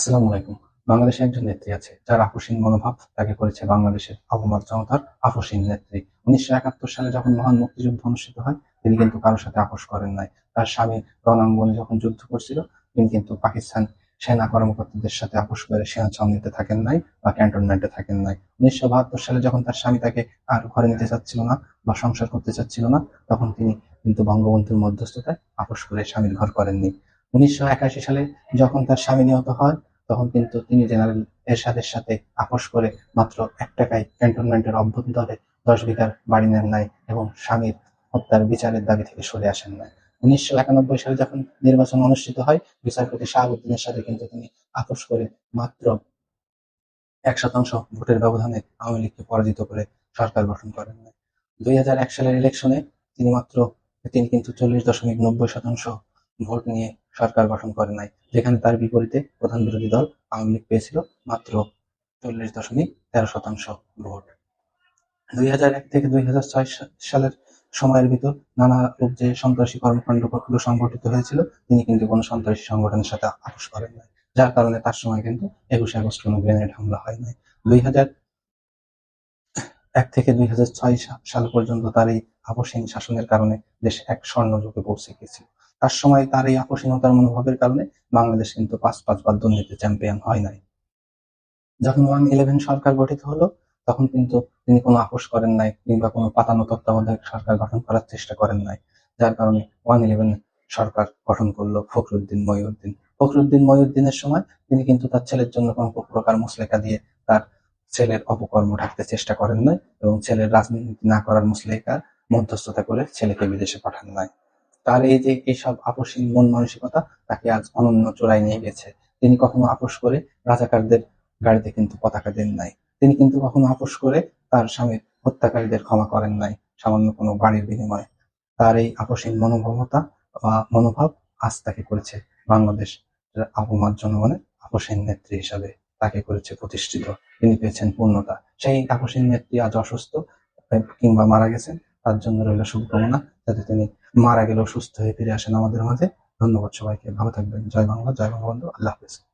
আসসালামু আলাইকুম। বাংলাদেশে একজন নেত্রী আছে, যার আকস্মিক মনোভাব তাকে করেছে বাংলাদেশের আবহাওয়ার জনতার আকস্মিক নেত্রী। উনিশশো একাত্তর সালে যখন মহান মুক্তিযুদ্ধ অনুষ্ঠিত হয়, তিনি কিন্তু কারোর সাথে আপোষ করেন নাই। তার স্বামী রণাঙ্গনে যখন যুদ্ধ করছিল, তিনি কিন্তু পাকিস্তান সেনা কর্মকর্তাদের সাথে আপোষ করে সেনা ছাউনিতে থাকেন নাই বা ক্যান্টনমেন্টে থাকেন নাই। উনিশশো বাহাত্তর সালে যখন তার স্বামী তাকে আর ঘরে নিতে চাচ্ছিল না বা সংসার করতে চাচ্ছিল না, তখন তিনি কিন্তু বঙ্গবন্ধুর মধ্যস্থতায় আপোষ করে স্বামীর ঘর করেননি। উনিশশো একাশি সালে যখন তার স্বামী নিহত হয় তখন কিন্তু তিনি জেনারেল এরশাদের সাথে আপোষ করে মাত্র এক টাকায় ক্যান্টনমেন্টের অভ্যন্তরে দশ বিঘার বাড়ি নেন নাই এবং স্বামীর হত্যার বিচারের দাবি থেকে সরে আসেন নাই। উনিশশো একানব্বই সালে যখন নির্বাচন অনুষ্ঠিত হয়, বিচারপতি শাহাবুদ্দিনের সাথে কিন্তু তিনি আপোষ করে মাত্র এক শতাংশ ভোটের ব্যবধানে আওয়ামী লীগকে পরাজিত করে সরকার গঠন করেন দুই হাজার এক সালের ইলেকশনে তিনি মাত্র, তিনি কিন্তু চল্লিশ দশমিক নব্বই শতাংশ ভোট নিয়ে সরকার গঠন করে নাই। যেখানে তার বিপরীতে প্রধান বিরোধী দল আওয়ামী লীগ পেয়েছিল মাত্র চল্লিশ দশমিক তেরো শতাংশ ভোট। দুই হাজার এক থেকে দুই হাজার ছয় সালের সময়ের ভিতর নানা রূপ যে সন্ত্রাসী কর্মকাণ্ডগুলো সংগঠিত হয়েছিল, তিনি কিন্তু কোনো সন্ত্রাসী সংগঠনের সাথে আপোষ করেন নাই। যার কারণে তার সময় কিন্তু একুশে আগস্ট কোনো গ্রেনেড হামলা হয় নাই। দুই এক থেকে দুই হাজার ছয় সাল পর্যন্ত তার এই আপোষহীন শাসনের কারণে দেশ এক স্বর্ণ যুগে পৌঁছে গেছিল তার সময় তার এই আপোষহীনতার মনোভাবের কারণে বাংলাদেশ কিন্তু পাঁচ পাঁচবার দুর্নীতি চ্যাম্পিয়ন হয় নাই। যখন ওয়ান ইলেভেন সরকার গঠিত হলো, তখন কিন্তু তিনি কোনো আপোষ করেন নাই কিংবা কোনো পাতানো তত্ত্বাবধায়ক সরকার গঠন করার চেষ্টা করেন নাই। যার কারণে ওয়ান ইলেভেন সরকার গঠন করল ফখরুদ্দিন ময়ুদ্দিন ফখরুদ্দিন ময়ুদ্দিনের সময় তিনি কিন্তু তার ছেলের জন্য কোনো প্রকার মুসলেখা দিয়ে তার ছেলের অপকর্ম ঢাকতে চেষ্টা করেন নাই এবং ছেলের রাজনীতি না করার মুসলেখা মধ্যস্থতা করে ছেলেকে বিদেশে পাঠান নাই। তার এই যে এইসব আপোষহীন মন মানসিকতা তাকে আজ অনন্য চোরাই নিয়ে গেছে। তিনি কখনো আপোষ করে রাজাকারদের গাড়িতে কিন্তু পতাকা দেন নাই। তিনি কিন্তু কখনো আপোষ করে তার স্বামীর হত্যাকারীদের ক্ষমা করেন নাই, সামান্য কোনো বাড়ির বিনিময়ে। তার এই আপোষহীন মনোভাবতা বা মনোভাব আজ তাকে করেছে বাংলাদেশ আবহাওয়ার জনগণের আপোষহীন নেত্রী হিসাবে তাকে করেছে প্রতিষ্ঠিত। তিনি পেয়েছেন পূর্ণতা। সেই আপোষহীন নেত্রী আজ অসুস্থ কিংবা মারা গেছেন, তার জন্য রইল শুভকামনা। যাতে তিনি মারা গেলেও সুস্থ হয়ে ফিরে আসেন আমাদের মাঝে। ধন্যবাদ সবাইকে। ভালো থাকবেন। জয় বাংলা, জয় বঙ্গবন্ধু। আল্লাহ হাফিজ।